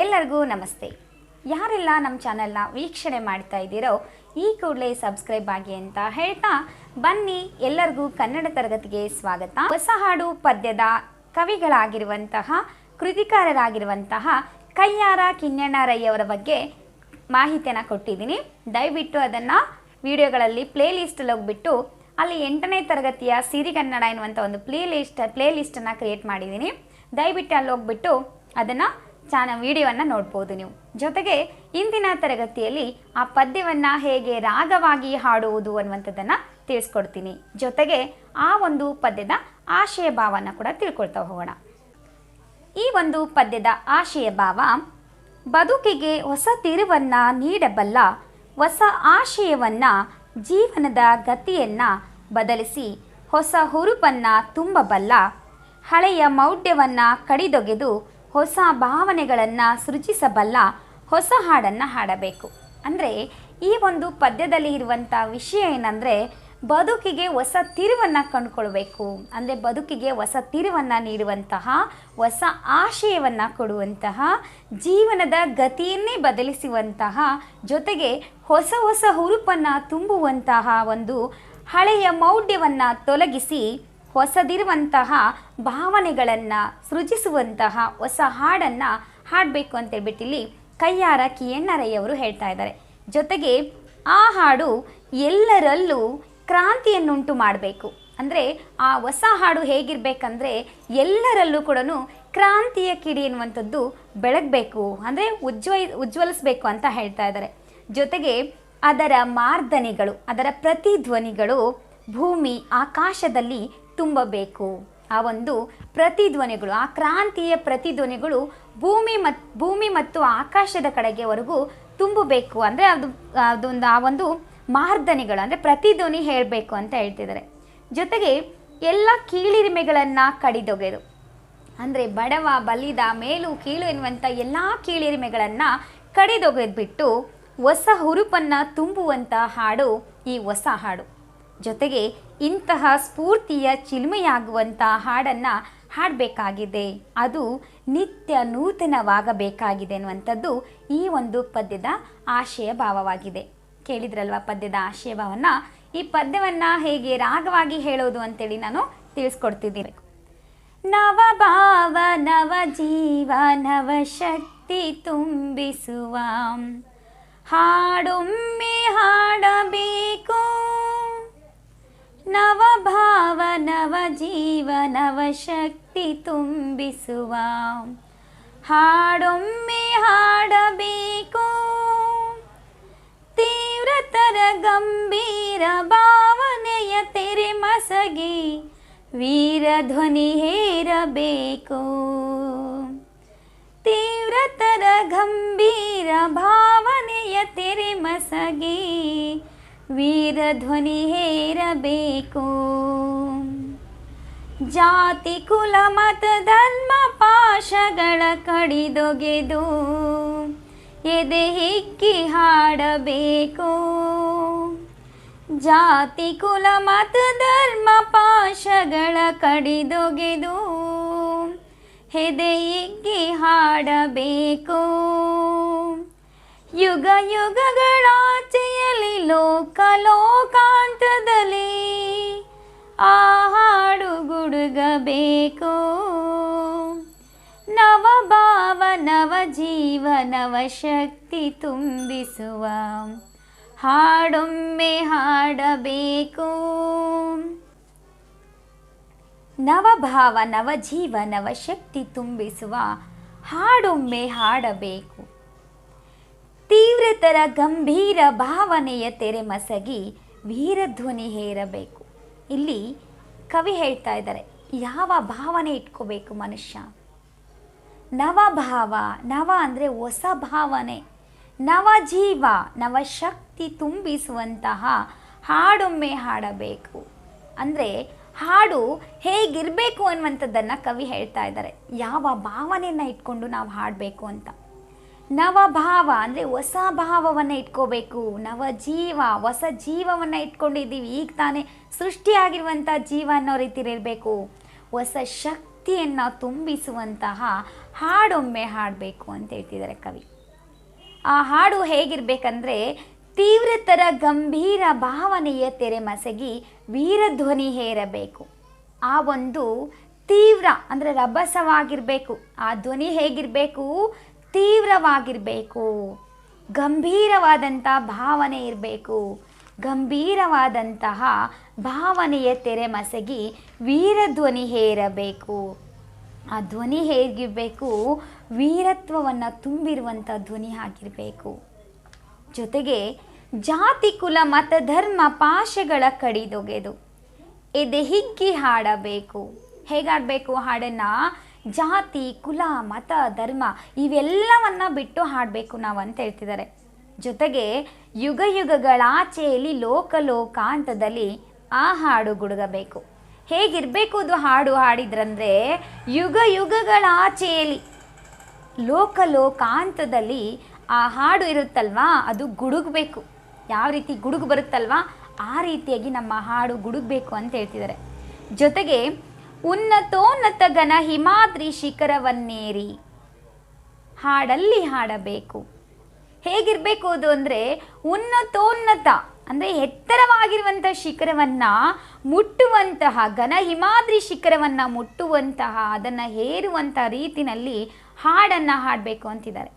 ಎಲ್ಲರಿಗೂ ನಮಸ್ತೆ. ಯಾರೆಲ್ಲ ನಮ್ಮ ಚಾನಲ್ನ ವೀಕ್ಷಣೆ ಮಾಡ್ತಾ ಇದ್ದೀರೋ ಈ ಕೂಡಲೇ ಸಬ್ಸ್ಕ್ರೈಬ್ ಆಗಿ ಅಂತ ಹೇಳ್ತಾ ಬನ್ನಿ ಎಲ್ಲರಿಗೂ ಕನ್ನಡ ತರಗತಿಗೆ ಸ್ವಾಗತ. ಹೊಸ ಹಾಡು ಪದ್ಯದ ಕವಿಗಳಾಗಿರುವಂತಹ, ಕೃತಿಕಾರರಾಗಿರುವಂತಹ ಕಯ್ಯಾರ ಕಿನ್ನಣ್ಣರಯ್ಯವರ ಬಗ್ಗೆ ಮಾಹಿತಿಯನ್ನು ಕೊಟ್ಟಿದ್ದೀನಿ. ದಯವಿಟ್ಟು ಅದನ್ನು ವಿಡಿಯೋಗಳಲ್ಲಿ ಪ್ಲೇ ಲಿಸ್ಟಲ್ಲಿ ಹೋಗ್ಬಿಟ್ಟು ಅಲ್ಲಿ ಎಂಟನೇ ತರಗತಿಯ ಸಿರಿಗನ್ನಡ ಎನ್ನುವಂಥ ಒಂದು ಪ್ಲೇ ಲಿಸ್ಟ್ ಪ್ಲೇ ಲಿಸ್ಟನ್ನು ಕ್ರಿಯೇಟ್ ಮಾಡಿದ್ದೀನಿ. ದಯವಿಟ್ಟು ಅಲ್ಲಿ ಹೋಗ್ಬಿಟ್ಟು ಅದನ್ನು ಚಾನ ವಿಡಿಯೋವನ್ನು ನೋಡ್ಬೋದು ನೀವು. ಜೊತೆಗೆ ಇಂದಿನ ತರಗತಿಯಲ್ಲಿ ಆ ಪದ್ಯವನ್ನು ಹೇಗೆ ರಾಗವಾಗಿ ಹಾಡುವುದು ಅನ್ನುವಂಥದ್ದನ್ನು ತಿಳಿಸ್ಕೊಡ್ತೀನಿ. ಜೊತೆಗೆ ಆ ಒಂದು ಪದ್ಯದ ಆಶಯ ಭಾವನ ಕೂಡ ತಿಳ್ಕೊಳ್ತಾ ಹೋಗೋಣ. ಈ ಒಂದು ಪದ್ಯದ ಆಶಯ ಭಾವ, ಬದುಕಿಗೆ ಹೊಸ ತಿರುವನ್ನು ನೀಡಬಲ್ಲ ಹೊಸ ಆಶಯವನ್ನು ಜೀವನದ ಗತಿಯನ್ನು ಬದಲಿಸಿ ಹೊಸ ಹುರುಪನ್ನು ತುಂಬಬಲ್ಲ ಹಳೆಯ ಮೌಢ್ಯವನ್ನು ಕಡಿದೊಗೆದು ಹೊಸ ಭಾವನೆಗಳನ್ನು ಸೃಜಿಸಬಲ್ಲ ಹೊಸ ಹಾಡನ್ನು ಹಾಡಬೇಕು. ಅಂದರೆ ಈ ಒಂದು ಪದ್ಯದಲ್ಲಿ ಇರುವಂಥ ವಿಷಯ ಏನಂದರೆ ಬದುಕಿಗೆ ಹೊಸ ತಿರುವನ್ನು ಕಂಡುಕೊಳ್ಬೇಕು. ಅಂದರೆ ಬದುಕಿಗೆ ಹೊಸ ತಿರುವನ್ನು ನೀಡುವಂತಹ, ಹೊಸ ಆಶಯವನ್ನು ಕೊಡುವಂತಹ, ಜೀವನದ ಗತಿಯನ್ನೇ ಬದಲಿಸುವಂತಹ, ಜೊತೆಗೆ ಹೊಸ ಹೊಸ ಹುರುಪನ್ನು ತುಂಬುವಂತಹ ಒಂದು ಹಳೆಯ ಮೌಢ್ಯವನ್ನು ತೊಲಗಿಸಿ ಹೊಸದಿರುವಂತಹ ಭಾವನೆಗಳನ್ನು, ಸೃಜಿಸುವಂತಹ ಹೊಸ ಹಾಡನ್ನು ಹಾಡಬೇಕು ಅಂತೇಳ್ಬಿಟ್ಟು ಇಲ್ಲಿ ಕೈಯಾರ ಕಿಯಣ್ಣರಯ್ಯವರು ಹೇಳ್ತಾ ಇದ್ದಾರೆ. ಜೊತೆಗೆ ಆ ಹಾಡು ಎಲ್ಲರಲ್ಲೂ ಕ್ರಾಂತಿಯನ್ನುಂಟು ಮಾಡಬೇಕು. ಅಂದರೆ ಆ ಹೊಸ ಹಾಡು ಹೇಗಿರಬೇಕಂದ್ರೆ ಎಲ್ಲರಲ್ಲೂ ಕೂಡ ಕ್ರಾಂತಿಯ ಕಿಡಿ ಎನ್ನುವಂಥದ್ದು ಬೆಳಗಬೇಕು, ಅಂದರೆ ಉಜ್ವಲ, ಉಜ್ವಲಿಸ್ಬೇಕು ಅಂತ ಹೇಳ್ತಾ ಇದ್ದಾರೆ. ಜೊತೆಗೆ ಅದರ ಮಾರ್ದನಿಗಳು, ಅದರ ಪ್ರತಿಧ್ವನಿಗಳು ಭೂಮಿ, ಆಕಾಶದಲ್ಲಿ ತುಂಬಬೇಕು. ಆ ಒಂದು ಪ್ರತಿಧ್ವನಿಗಳು, ಆ ಕ್ರಾಂತಿಯ ಪ್ರತಿಧ್ವನಿಗಳು ಭೂಮಿ ಮತ್, ಭೂಮಿ ಮತ್ತು ಆಕಾಶದ ಕಡೆಗೆವರೆಗೂ ತುಂಬಬೇಕು. ಅಂದರೆ ಅದು ಅದೊಂದು ಆ ಒಂದು ಮಾರ್ದನಿಗಳು, ಅಂದರೆ ಪ್ರತಿಧ್ವನಿ ಹೇಳಬೇಕು ಅಂತ ಹೇಳ್ತಿದ್ದಾರೆ. ಜೊತೆಗೆ ಎಲ್ಲ ಕೀಳಿರಿಮೆಗಳನ್ನು ಕಡಿದೊಗೆದು. ಅಂದರೆ ಬಡವ, ಬಲಿದ, ಮೇಲು, ಕೀಳು ಎನ್ನುವಂಥ ಎಲ್ಲ ಕೀಳಿರಿಮೆಗಳನ್ನು ಕಡಿದೊಗೆದ್ಬಿಟ್ಟು ಹೊಸ ಹುರುಪನ್ನು ತುಂಬುವಂಥ ಹಾಡು ಈ ಹೊಸ ಹಾಡು. ಜೊತೆಗೆ ಇಂತಹ ಸ್ಫೂರ್ತಿಯ ಚಿಲುಮೆಯಾಗುವಂಥ ಹಾಡನ್ನು ಹಾಡಬೇಕಾಗಿದೆ. ಅದು ನಿತ್ಯ ನೂತನವಾಗಬೇಕಾಗಿದೆ ಅನ್ನುವಂಥದ್ದು ಈ ಒಂದು ಪದ್ಯದ ಆಶಯ ಭಾವವಾಗಿದೆ. ಕೇಳಿದ್ರಲ್ವ ಪದ್ಯದ ಆಶಯ ಭಾವನ ಈ ಪದ್ಯವನ್ನು ಹೇಗೆ ರಾಗವಾಗಿ ಹೇಳೋದು ಅಂತೇಳಿ ನಾನು ತಿಳಿಸ್ಕೊಡ್ತಿದ್ದೀನಿ. ನವ ಭಾವ, ನವ ಜೀವ, ನವ ಶಕ್ತಿ ತುಂಬಿಸುವ. ಹಾಡೊಮ್ಮೆ ಹಾಡಬೇಕು. ನವ ಭಾವ ನವ ಜೀವ ನವ ಶಕ್ತಿ ತುಂಬಿಸುವ ಹಾಡೊಮ್ಮೆ ಹಾಡಬೇಕು ತೀವ್ರತರ ಗಂಭೀರ ಭಾವನೆಯ ತೆರೆ ಮಸಗಿ ವೀರ ಧ್ವನಿ ಹೇರಬೇಕು ತೀವ್ರತರ ಗಂಭೀರ ಭಾವನೆಯ ತೆರೆ ಮಸಗಿ ವೀರ ಧ್ವನಿ ಹೇರಬೇಕು. ಜಾತಿ, ಕುಲ, ಮತ, ಧರ್ಮ, ಪಾಶಗಳ ಕಡಿದೊಗೆದು ಎದೆ ಹಿಕ್ಕಿ ಹಾಡಬೇಕು. ಜಾತಿ, ಕುಲ, ಮತ, ಧರ್ಮ, ಪಾಶಗಳ ಕಡಿದೊಗೆದು ಎದೆ ಹಿಕ್ಕಿ ಹಾಡಬೇಕು. ಯುಗ ಯುಗಗಳಾಚೆಯಲ್ಲಿ ಲೋಕ ಲೋಕಾಂತದಲ್ಲಿ ಆ ಹಾಡು ಗುಡುಗಬೇಕು. ನವ ಭಾವ ನವ ಜೀವ ನವ ಶಕ್ತಿ ತುಂಬಿಸುವ ಹಾಡೊಮ್ಮೆ ಹಾಡಬೇಕು. ನವಭಾವ ನವ ಶಕ್ತಿ ತುಂಬಿಸುವ ಹಾಡೊಮ್ಮೆ ಹಾಡಬೇಕು. ತೀವ್ರತರ ಗಂಭೀರ ಭಾವನೆಯ ತೆರೆ ಮಸಗಿ ವೀರಧ್ವನಿ ಹೇರಬೇಕು. ಇಲ್ಲಿ ಕವಿ ಹೇಳ್ತಾ ಇದ್ದಾರೆ, ಯಾವ ಭಾವನೆ ಇಟ್ಕೋಬೇಕು ಮನುಷ್ಯ? ನವಭಾವ ನವ ಅಂದರೆ ಹೊಸ ಭಾವನೆ. ನವಜೀವ ನವಶಕ್ತಿ ತುಂಬಿಸುವಂತಹ ಹಾಡೊಮ್ಮೆ ಹಾಡಬೇಕು. ಅಂದರೆ ಹಾಡು ಹೇಗಿರಬೇಕು ಅನ್ನುವಂಥದ್ದನ್ನು ಕವಿ ಹೇಳ್ತಾ ಇದ್ದಾರೆ. ಯಾವ ಭಾವನೆಯನ್ನು ಇಟ್ಕೊಂಡು ನಾವು ಹಾಡಬೇಕು ಅಂತ. ನವಭಾವ ಅಂದರೆ ಹೊಸ ಭಾವವನ್ನು ಇಟ್ಕೋಬೇಕು. ನವ ಜೀವ ಹೊಸ ಜೀವವನ್ನು ಇಟ್ಕೊಂಡಿದ್ದೀವಿ. ಈಗ ತಾನೇ ಸೃಷ್ಟಿಯಾಗಿರುವಂಥ ಜೀವ ಅನ್ನೋ ರೀತಿಲಿರಬೇಕು ಹೊಸ ಶಕ್ತಿ ಶಕ್ತಿಯನ್ನು ತುಂಬಿಸುವಂತಹ ಹಾಡೊಮ್ಮೆ ಹಾಡಬೇಕು ಅಂತ ಹೇಳ್ತಿದ್ದಾರೆ ಕವಿ. ಆ ಹಾಡು ಹೇಗಿರಬೇಕಂದ್ರೆ ತೀವ್ರತರ ಗಂಭೀರ ಭಾವನೆಯ ತೆರೆ ಮಸಗಿ ವೀರಧ್ವನಿ ಹೇರಬೇಕು. ಆ ಒಂದು ತೀವ್ರ ಅಂದರೆ ರಭಸವಾಗಿರಬೇಕು. ಆ ಧ್ವನಿ ಹೇಗಿರಬೇಕು? ತೀವ್ರವಾಗಿರಬೇಕು. ಗಂಭೀರವಾದಂಥ ಭಾವನೆ ಇರಬೇಕು. ಗಂಭೀರವಾದಂತಹ ಭಾವನೆಯ ತೆರೆ ಮಸಗಿ ವೀರಧ್ವನಿ ಹೇರಬೇಕು. ಆ ಧ್ವನಿ ಹೇಗಿರಬೇಕು? ವೀರತ್ವವನ್ನು ತುಂಬಿರುವಂಥ ಧ್ವನಿ ಆಗಿರಬೇಕು. ಜೊತೆಗೆ ಜಾತಿ, ಕುಲ, ಮತ, ಧರ್ಮ ಪಾಶಗಳ ಕಡಿದೊಗೆದು ಎದೆ ಹಿಗ್ಗಿ ಹಾಡಬೇಕು. ಹೇಗಾಡಬೇಕು ಹಾಡನ್ನು? ಜಾತಿ, ಕುಲ, ಮತ, ಧರ್ಮ ಇವೆಲ್ಲವನ್ನ ಬಿಟ್ಟು ಹಾಡಬೇಕು ನಾವು ಅಂತ ಹೇಳ್ತಿದ್ದಾರೆ. ಜೊತೆಗೆ ಯುಗ ಯುಗಗಳಾಚೆಯಲ್ಲಿ ಲೋಕ ಲೋಕಾಂತದಲ್ಲಿ ಆ ಹಾಡು ಗುಡುಗಬೇಕು. ಹೇಗಿರಬೇಕು ಅದು ಹಾಡು ಹಾಡಿದ್ರಂದ್ರೆ ಯುಗ ಯುಗಗಳ ಆಚೆಯಲ್ಲಿ ಲೋಕ ಲೋಕಾಂತದಲ್ಲಿ ಆ ಹಾಡು ಇರುತ್ತಲ್ವಾ, ಅದು ಗುಡುಗಬೇಕು. ಯಾವ ರೀತಿ ಗುಡುಗು ಬರುತ್ತಲ್ವಾ, ಆ ರೀತಿಯಾಗಿ ನಮ್ಮ ಹಾಡು ಗುಡುಗಬೇಕು ಅಂತ ಹೇಳ್ತಿದ್ದಾರೆ. ಜೊತೆಗೆ ಉನ್ನತೋನ್ನತ ಘನ ಹಿಮಾದ್ರಿ ಶಿಖರವನ್ನೇರಿ. ಹಾಡಲ್ಲಿ ಹಾಡಬೇಕು. ಹೇಗಿರಬೇಕು ಅದು ಅಂದರೆ ಉನ್ನತೋನ್ನತ, ಅಂದರೆ ಎತ್ತರವಾಗಿರುವಂಥ ಶಿಖರವನ್ನು ಮುಟ್ಟುವಂತಹ, ಘನ ಹಿಮಾದ್ರಿ ಶಿಖರವನ್ನು ಮುಟ್ಟುವಂತಹ, ಅದನ್ನು ಹೇರುವಂಥ ರೀತಿನಲ್ಲಿ ಹಾಡನ್ನು ಹಾಡಬೇಕು ಅಂತಿದ್ದಾರೆ.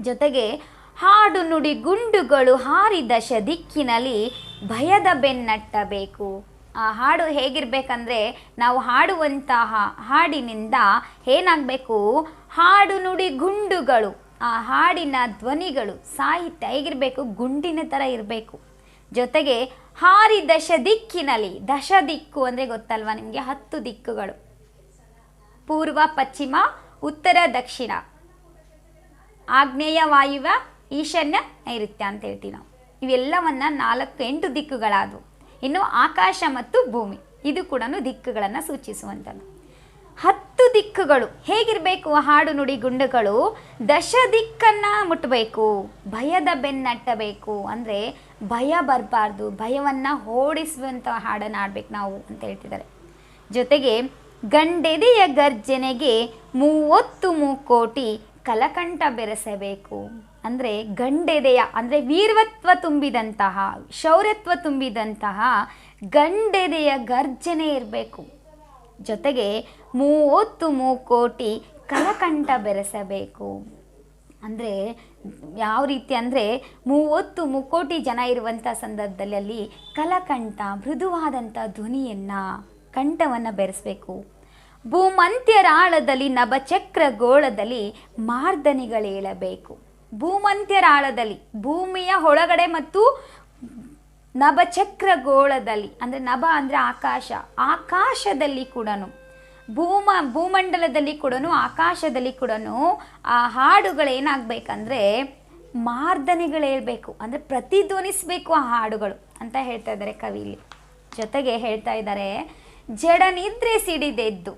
ಜೊತೆಗೆ ಹಾಡು ನುಡಿ ಗುಂಡುಗಳು ಹಾರಿದ ದಿಕ್ಕಿನಲ್ಲಿ ಭಯದ ಬೆನ್ನಟ್ಟಬೇಕು. ಆ, ಹಾಡು ಹೇಗಿರಬೇಕಂದ್ರೆ ನಾವು ಹಾಡುವಂತಹ ಹಾಡಿನಿಂದ ಏನಾಗಬೇಕು? ಹಾಡು ನುಡಿ ಗುಂಡುಗಳು, ಆ ಹಾಡಿನ ಧ್ವನಿಗಳು, ಸಾಹಿತ್ಯ ಹೇಗಿರಬೇಕು? ಗುಂಡಿನ ಥರ ಇರಬೇಕು. ಜೊತೆಗೆ ಹಾರಿ ದಶ ದಿಕ್ಕಿನಲ್ಲಿ, ದಶ ದಿಕ್ಕು ಅಂದರೆ ಗೊತ್ತಲ್ವಾ ನಿಮಗೆ? ಹತ್ತು ದಿಕ್ಕುಗಳು. ಪೂರ್ವ, ಪಶ್ಚಿಮ, ಉತ್ತರ, ದಕ್ಷಿಣ. ಆಗ್ನೇಯ ವಾಯುವ ಈಶಾನ್ಯ ನೈಋತ್ಯ ಅಂತ ಹೇಳ್ತೀವಿ ನಾವು. ಇವೆಲ್ಲವನ್ನು ನಾಲ್ಕು, ಎಂಟು ದಿಕ್ಕುಗಳಾದವು. ಇನ್ನು ಆಕಾಶ ಮತ್ತು ಭೂಮಿ, ಇದು ಕೂಡ ದಿಕ್ಕುಗಳನ್ನು ಸೂಚಿಸುವಂಥದ್ದು ಹತ್ತು ದಿಕ್ಕುಗಳು, ಹೇಗಿರಬೇಕು ಹಾಡು ನುಡಿ ಗುಂಡುಗಳು? ದಶ ದಿಕ್ಕನ್ನು ಮುಟ್ಟಬೇಕು ಭಯದ ಬೆನ್ನಟ್ಟಬೇಕು, ಅಂದರೆ ಭಯ ಬರಬಾರ್ದು, ಭಯವನ್ನು ಓಡಿಸುವಂಥ ಹಾಡನ್ನು ಆಡಬೇಕು ನಾವು ಅಂತ ಹೇಳ್ತಿದ್ದಾರೆ. ಜೊತೆಗೆ ಗಂಡೆದೆಯ ಗರ್ಜನೆಗೆ ಮೂವತ್ತು ಮೂಕೋಟಿ ಕಲಕಂಠ ಬೆರೆಸಬೇಕು. ಅಂದರೆ ಗಂಡೆದೆಯ, ಅಂದರೆ ವೀರತ್ವ ತುಂಬಿದಂತಹ, ಶೌರ್ಯತ್ವ ತುಂಬಿದಂತಹ ಗಂಡೆದೆಯ ಗರ್ಜನೆ ಇರಬೇಕು. ಜೊತೆಗೆ ಮೂವತ್ತು ಮೂಕೋಟಿ ಕಲಕಂಠ ಬೆರೆಸಬೇಕು. ಅಂದರೆ ಯಾವ ರೀತಿ ಅಂದರೆ ಮೂವತ್ತು ಮುಕ್ಕೋಟಿ ಜನ ಇರುವಂಥ ಸಂದರ್ಭದಲ್ಲಿ ಅಲ್ಲಿ ಕಲಕಂಠ ಮೃದುವಾದಂಥ ಧ್ವನಿಯನ್ನು, ಕಂಠವನ್ನು ಬೆರೆಸಬೇಕು. ಭೂಮಂತ್ಯರಾಳದಲ್ಲಿ ನಭಚಕ್ರ ಗೋಳದಲ್ಲಿ ಮಾರ್ದನಿಗಳೇಳಬೇಕು. ಭೂಮಂತ್ಯರಾಳದಲ್ಲಿ ಭೂಮಿಯ ಒಳಗಡೆ ಮತ್ತು ನಭಚಕ್ರ ಗೋಳದಲ್ಲಿ ಅಂದರೆ ನಭ ಅಂದರೆ ಆಕಾಶ, ಆಕಾಶದಲ್ಲಿ ಕೂಡ ಭೂಮ, ಭೂಮಂಡಲದಲ್ಲಿ ಕೂಡ ಆಕಾಶದಲ್ಲಿ ಕೂಡ ಆ ಹಾಡುಗಳೇನಾಗಬೇಕಂದ್ರೆ ಮಾರ್ದನೆಗಳು ಹೇಳ್ಬೇಕು, ಅಂದರೆ ಪ್ರತಿಧ್ವನಿಸಬೇಕು ಆ ಹಾಡುಗಳು ಅಂತ ಹೇಳ್ತಾ ಇದ್ದಾರೆ ಕವಿಲಿ. ಜೊತೆಗೆ ಹೇಳ್ತಾ ಇದ್ದಾರೆ ಜಡನಿದ್ರೆ ಸಿಡಿದೆದ್ದು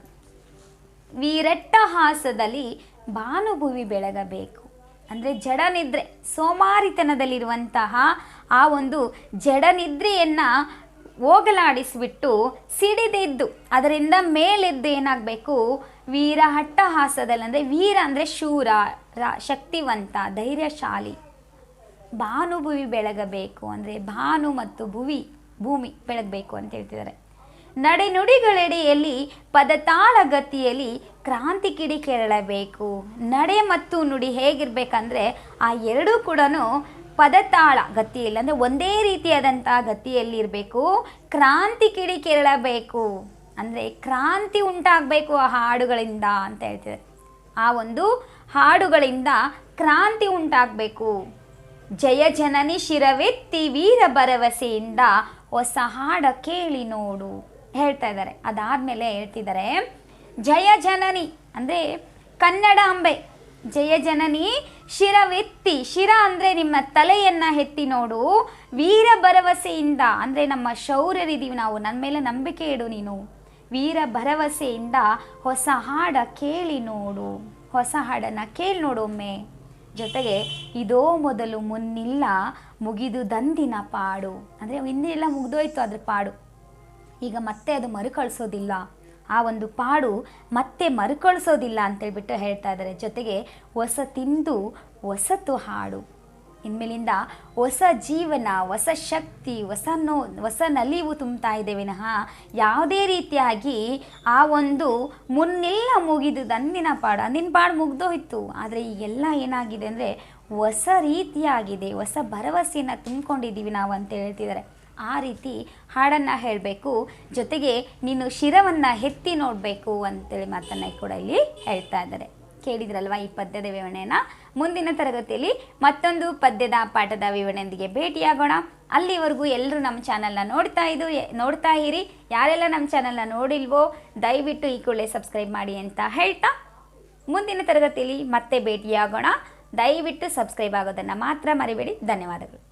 ವೀರಟ್ಟಹಾಸದಲ್ಲಿ ಭಾನುಭುವಿ ಬೆಳಗಬೇಕು. ಅಂದರೆ ಜಡನಿದ್ರೆ ಸೋಮಾರಿತನದಲ್ಲಿರುವಂತಹ ಆ ಒಂದು ಜಡನಿದ್ರೆಯನ್ನು ಹೋಗಲಾಡಿಸಿಬಿಟ್ಟು ಸಿಡಿದೆದ್ದು, ಅದರಿಂದ ಮೇಲೆದ್ದು ಏನಾಗಬೇಕು? ವೀರ ಹಟ್ಟಹಾಸದಲ್ಲಿ, ಅಂದರೆ ವೀರ ಅಂದರೆ ಶೂರ ಶಕ್ತಿವಂತ, ಧೈರ್ಯಶಾಲಿ. ಭಾನುಭುವಿ ಬೆಳಗಬೇಕು ಅಂದರೆ ಭಾನು ಮತ್ತು ಭುವಿ, ಭೂಮಿ ಬೆಳಗಬೇಕು ಅಂತ ಹೇಳ್ತಿದ್ದಾರೆ. ನಡೆನುಡಿಗಳೆಡೆಯಲ್ಲಿ ಪದತಾಳ ಗತಿಯಲ್ಲಿ ಕ್ರಾಂತಿ ಕಿಡಿ ಕೆರಳಬೇಕು ನಡೆ ಮತ್ತು ನುಡಿ ಹೇಗಿರಬೇಕಂದ್ರೆ, ಆ ಎರಡೂ ಕೂಡ ಪದತಾಳ ಗತಿಯಲ್ಲಿ, ಅಂದರೆ ಒಂದೇ ರೀತಿಯಾದಂಥ ಗತಿಯಲ್ಲಿ ಇರಬೇಕು ಕ್ರಾಂತಿ ಕಿಡಿ ಕೆರಳಬೇಕು ಅಂದರೆ ಕ್ರಾಂತಿ ಉಂಟಾಗಬೇಕು ಆ ಹಾಡುಗಳಿಂದ ಅಂತ ಹೇಳ್ತಿದ್ದಾರೆ. ಆ ಒಂದು ಹಾಡುಗಳಿಂದ ಕ್ರಾಂತಿ ಉಂಟಾಗಬೇಕು. ಜಯ ಜನನಿ ಶಿರವೆತ್ತಿ ವೀರ ಭರವಸೆಯಿಂದ ಹೊಸ ಹಾಡ ಕೇಳಿ ನೋಡು. ಹೇಳ್ತಾ ಇದ್ದಾರೆ. ಅದಾದಮೇಲೆ ಹೇಳ್ತಿದ್ದಾರೆ, ಜಯ ಜನನಿ, ಅಂದರೆ ಕನ್ನಡ ಅಂಬೆ. ಜಯ ಜನನಿ, ಶಿರವೆತ್ತಿ. ಶಿರ ಅಂದರೆ ನಿಮ್ಮ ತಲೆಯನ್ನು ಎತ್ತಿ ನೋಡು. ವೀರ ಭರವಸೆಯಿಂದ, ಅಂದರೆ ನಮ್ಮ ಶೌರ್ಯರಿದ್ದೀವಿ ನಾವು. ನನ್ನ ಮೇಲೆ ನಂಬಿಕೆ ಇಡು ನೀನು. ವೀರ ಭರವಸೆಯಿಂದ ಹೊಸ ಹಾಡ ಕೇಳಿ ನೋಡು. ಹೊಸ ಹಾಡನ್ನು ಕೇಳಿ ನೋಡು ಒಮ್ಮೆ. ಜೊತೆಗೆ, ಇದೋ ಮೊದಲು ಮುನ್ನಿಲ್ಲ, ಮುಗಿದು ದಂದಿನ ಪಾಡು. ಅಂದರೆ ಇನ್ನೆಲ್ಲ ಮುಗಿದೋಯ್ತು ಅದ್ರ ಪಾಡು. ಈಗ ಮತ್ತೆ ಅದು ಮರುಕಳಿಸೋದಿಲ್ಲ. ಆ ಒಂದು ಪಾಡು ಮತ್ತೆ ಮರುಕಳಿಸೋದಿಲ್ಲ ಅಂತೇಳ್ಬಿಟ್ಟು ಹೇಳ್ತಾ ಇದ್ದಾರೆ. ಜೊತೆಗೆ ಹೊಸ ತಿಂದು ಹೊಸತು ಹಾಡು. ಇನ್ಮೇಲಿಂದ ಹೊಸ ಜೀವನ, ಹೊಸ ಶಕ್ತಿ, ಹೊಸ ನೋ, ಹೊಸ ನಲಿವು ತುಂಬ್ತಾ ಇದೆ ವಿನಃ ಯಾವುದೇ ರೀತಿಯಾಗಿ ಆ ಒಂದು ಮುನ್ನೆಲ್ಲ ಮುಗಿದು ಅಂದಿನ ಪಾಡು ಅಂದಿನ ಪಾಡು ಮುಗ್ದೋಯ್ತು ಆದರೆ ಈಗೆಲ್ಲ ಏನಾಗಿದೆ ಅಂದರೆ ಹೊಸ ರೀತಿಯಾಗಿದೆ, ಹೊಸ ಭರವಸೆಯನ್ನು ತುಂಬಿಕೊಂಡಿದ್ದೀವಿ ನಾವು ಅಂತ ಹೇಳ್ತಿದ್ದಾರೆ. ಆ ರೀತಿ ಹಾಡನ್ನು ಹೇಳಬೇಕು. ಜೊತೆಗೆ ನೀನು ಶಿರವನ್ನು ಎತ್ತಿ ನೋಡಬೇಕು ಅಂತೇಳಿ ಮಾತನ್ನು ಕೂಡ ಇಲ್ಲಿ ಹೇಳ್ತಾ ಇದ್ದಾರೆ. ಕೇಳಿದ್ರಲ್ವ ಈ ಪದ್ಯದ ವಿವರಣೆಯನ್ನು? ಮುಂದಿನ ತರಗತಿಯಲ್ಲಿ ಮತ್ತೊಂದು ಪದ್ಯದ ಪಾಠದ ವಿವರಣೆಯೊಂದಿಗೆ ಭೇಟಿಯಾಗೋಣ. ಅಲ್ಲಿವರೆಗೂ ಎಲ್ಲರೂ ನಮ್ಮ ಚಾನಲ್ನ ನೋಡ್ತಾ ಇದ್ದು ನೋಡ್ತಾ ಇರಿ. ಯಾರೆಲ್ಲ ನಮ್ಮ ಚಾನಲ್ನ ನೋಡಿಲ್ವೋ, ದಯವಿಟ್ಟು ಈ ಕೂಡಲೇ ಸಬ್ಸ್ಕ್ರೈಬ್ ಮಾಡಿ ಅಂತ ಹೇಳ್ತಾ ಮುಂದಿನ ತರಗತಿಯಲ್ಲಿ ಮತ್ತೆ ಭೇಟಿಯಾಗೋಣ. ದಯವಿಟ್ಟು ಸಬ್ಸ್ಕ್ರೈಬ್ ಆಗೋದನ್ನು ಮಾತ್ರ ಮರಿಬೇಡಿ. ಧನ್ಯವಾದಗಳು.